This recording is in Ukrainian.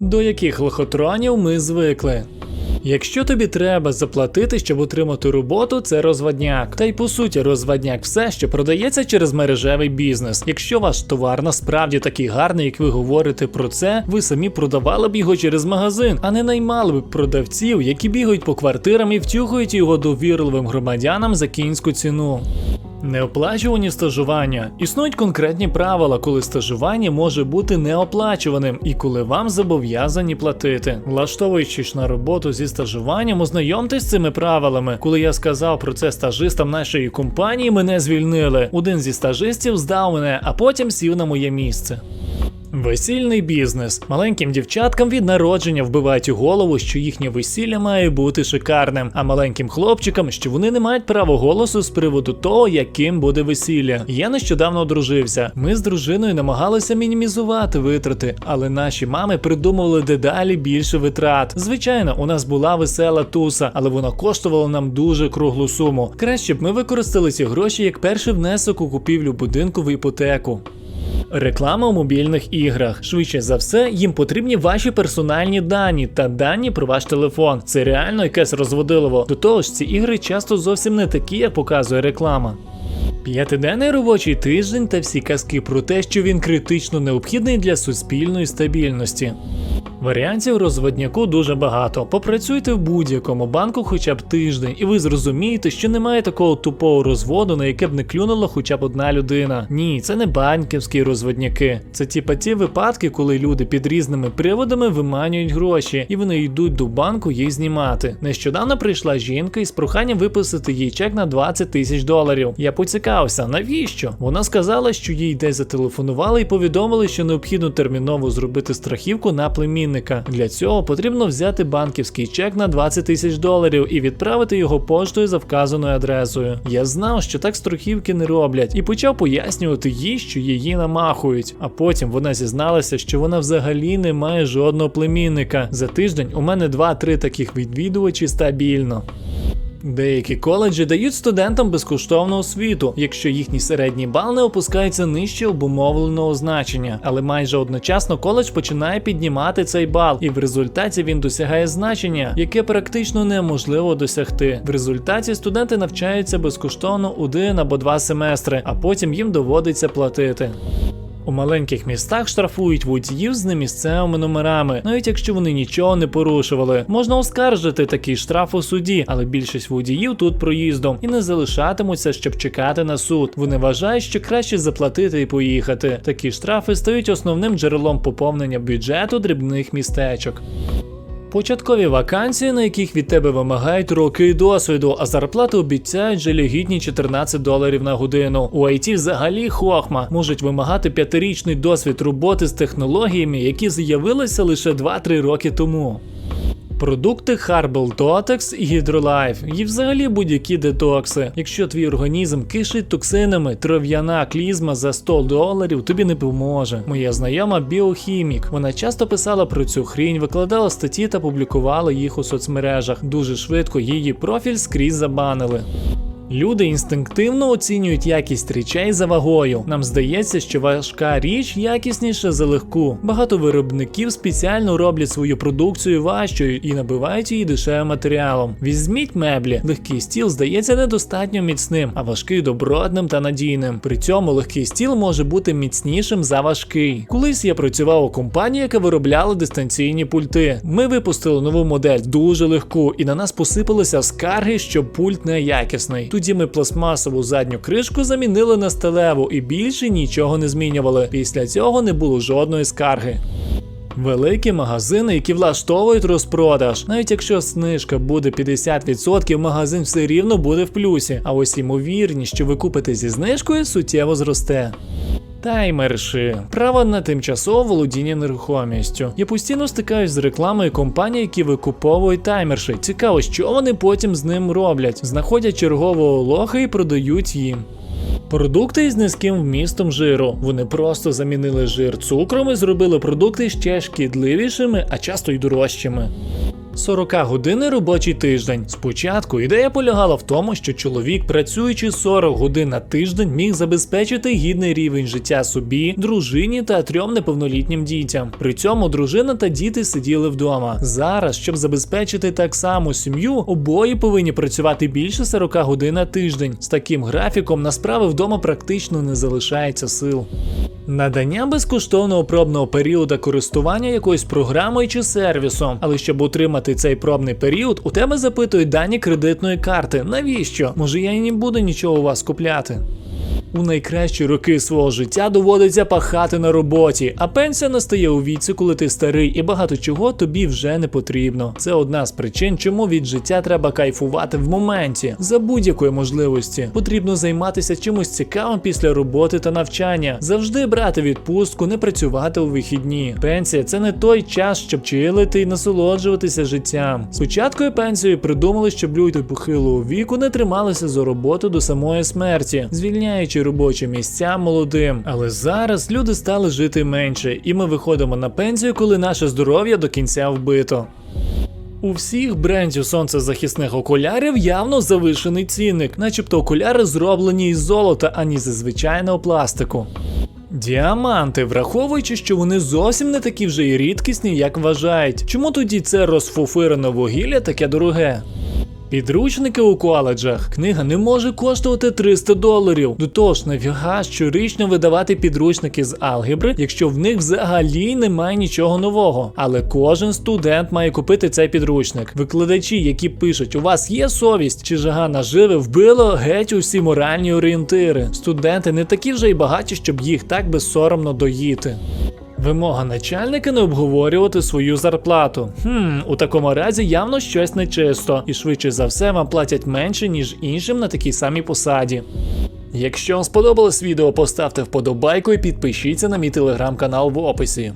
До яких лохотронів ми звикли. Якщо тобі треба заплатити, щоб отримати роботу, це розводняк. Та й по суті, розводняк все, що продається через мережевий бізнес. Якщо ваш товар насправді такий гарний, як ви говорите про це, ви самі продавали б його через магазин, а не наймали б продавців, які бігають по квартирам і втюхують його довірливим громадянам за кінську ціну. Неоплачувані стажування. Існують конкретні правила, коли стажування може бути неоплачуваним і коли вам зобов'язані платити. Влаштовуючись на роботу зі стажуванням, ознайомтесь з цими правилами. Коли я сказав про це стажистам нашої компанії, мене звільнили. Один зі стажистів здав мене, а потім сів на моє місце. Весільний бізнес. Маленьким дівчаткам від народження вбивають у голову, що їхнє весілля має бути шикарним, а маленьким хлопчикам, що вони не мають права голосу з приводу того, яким буде весілля. Я нещодавно одружився. Ми з дружиною намагалися мінімізувати витрати, але наші мами придумували дедалі більше витрат. Звичайно, у нас була весела туса, але вона коштувала нам дуже круглу суму. Краще б ми використали ці гроші як перший внесок у купівлю будинку в іпотеку. Реклама у мобільних іграх. Швидше за все, їм потрібні ваші персональні дані та дані про ваш телефон. Це реально якесь розводилово. До того ж, ці ігри часто зовсім не такі, як показує реклама. П'ятиденний робочий тиждень та всі казки про те, що він критично необхідний для суспільної стабільності. Варіантів розводняку дуже багато. Попрацюйте в будь-якому банку хоча б тиждень, і ви зрозумієте, що немає такого тупого розводу, на яке б не клюнула хоча б одна людина. Ні, це не банківські розводняки. Це типа ті випадки, коли люди під різними приводами виманюють гроші, і вони йдуть до банку їх знімати. Нещодавно прийшла жінка із проханням виписати їй чек на 20 тисяч доларів. Я поцікавився, навіщо? Вона сказала, що їй десь зателефонували і повідомили, що необхідно терміново зробити страхівку на племінника. Для цього потрібно взяти банківський чек на 20 тисяч доларів і відправити його поштою за вказаною адресою. Я знав, що так страхівки не роблять, і почав пояснювати їй, що її намахують. А потім вона зізналася, що вона взагалі не має жодного племінника. За тиждень у мене 2-3 таких відвідувачі стабільно. Деякі коледжі дають студентам безкоштовну освіту, якщо їхній середній бал не опускається нижче обумовленого значення, але майже одночасно коледж починає піднімати цей бал, і в результаті він досягає значення, яке практично неможливо досягти. В результаті студенти навчаються безкоштовно один або два семестри, а потім їм доводиться платити. У маленьких містах штрафують водіїв з немісцевими номерами, навіть якщо вони нічого не порушували. Можна оскаржити такий штраф у суді, але більшість водіїв тут проїздом і не залишатимуться, щоб чекати на суд. Вони вважають, що краще заплатити і поїхати. Такі штрафи стають основним джерелом поповнення бюджету дрібних містечок. Початкові вакансії, на яких від тебе вимагають роки досвіду, а зарплату обіцяють жалюгідні 14 доларів на годину. У IT взагалі хохма можуть вимагати п'ятирічний досвід роботи з технологіями, які з'явилися лише 2-3 роки тому. Продукти Harbel Totex і Hydrolife і взагалі будь-які детокси. Якщо твій організм кишить токсинами, трав'яна клізма за 100 доларів тобі не поможе. Моя знайома біохімік. Вона часто писала про цю хрінь, викладала статті та публікувала їх у соцмережах. Дуже швидко її профіль скрізь забанили. Люди інстинктивно оцінюють якість речей за вагою. Нам здається, що важка річ якісніша за легку. Багато виробників спеціально роблять свою продукцію важчою і набивають її дешевим матеріалом. Візьміть меблі. Легкий стіл здається недостатньо міцним, а важкий добротним та надійним. При цьому легкий стіл може бути міцнішим за важкий. Колись я працював у компанії, яка виробляла дистанційні пульти. Ми випустили нову модель дуже легку, і на нас посипалися скарги, що пульт неякісний. Тоді ми пластмасову задню кришку замінили на сталеву і більше нічого не змінювали. Після цього не було жодної скарги. Великі магазини, які влаштовують розпродаж. Навіть якщо снижка буде 50%, магазин все рівно буде в плюсі. А ось ймовірність, що ви купите зі знижкою, суттєво зросте. Таймерші право на тимчасове володіння нерухомістю. Я постійно стикаюсь з рекламою компаній, які викуповують таймерші. Цікаво, що вони потім з ним роблять. Знаходять чергового лоха і продають їм. Продукти із низьким вмістом жиру. Вони просто замінили жир цукром і зробили продукти ще шкідливішими, а часто й дорожчими. 40 години робочий тиждень. Спочатку ідея полягала в тому, що чоловік, працюючи 40 годин на тиждень, міг забезпечити гідний рівень життя собі, дружині та трьом неповнолітнім дітям. При цьому дружина та діти сиділи вдома. Зараз, щоб забезпечити так само сім'ю, обоє повинні працювати більше 40 годин на тиждень. З таким графіком на справи вдома практично не залишається сил. Надання безкоштовного пробного періоду користування якоюсь програмою чи сервісом. Але щоб отримати цей пробний період, у тебе запитують дані кредитної карти. Навіщо? Може я і не буду нічого у вас купляти. У найкращі роки свого життя доводиться пахати на роботі, а пенсія настає у віці, коли ти старий, і багато чого тобі вже не потрібно. Це одна з причин, чому від життя треба кайфувати в моменті за будь-якої можливості. Потрібно займатися чимось цікавим після роботи та навчання, завжди брати відпустку, не працювати у вихідні. Пенсія це не той час, щоб чилити і насолоджуватися життям. Спочатку пенсію придумали, щоб люди похилого віку не трималися за роботу до самої смерті, звільняючи робочі місця молодим. Але зараз люди стали жити менше, і ми виходимо на пенсію, коли наше здоров'я до кінця вбито. У всіх брендів сонцезахисних окулярів явно завишений цінник, начебто окуляри зроблені із золота, а не зі звичайного пластику. Діаманти, враховуючи, що вони зовсім не такі вже й рідкісні, як вважають. Чому тоді це розфуфирене вугілля таке дороге? Підручники у коледжах. Книга не може коштувати 300 доларів. До того ж, нафіга щорічно видавати підручники з алгебри, якщо в них взагалі немає нічого нового. Але кожен студент має купити цей підручник. Викладачі, які пишуть, у вас є совість чи жага наживи, вбило геть усі моральні орієнтири. Студенти не такі вже й багаті, щоб їх так безсоромно доїти. Вимога начальника не обговорювати свою зарплату. Хм, у такому разі явно щось нечисто, і швидше за все вам платять менше, ніж іншим на такій самій посаді. Якщо вам сподобалось відео, поставте вподобайку і підпишіться на мій телеграм-канал в описі.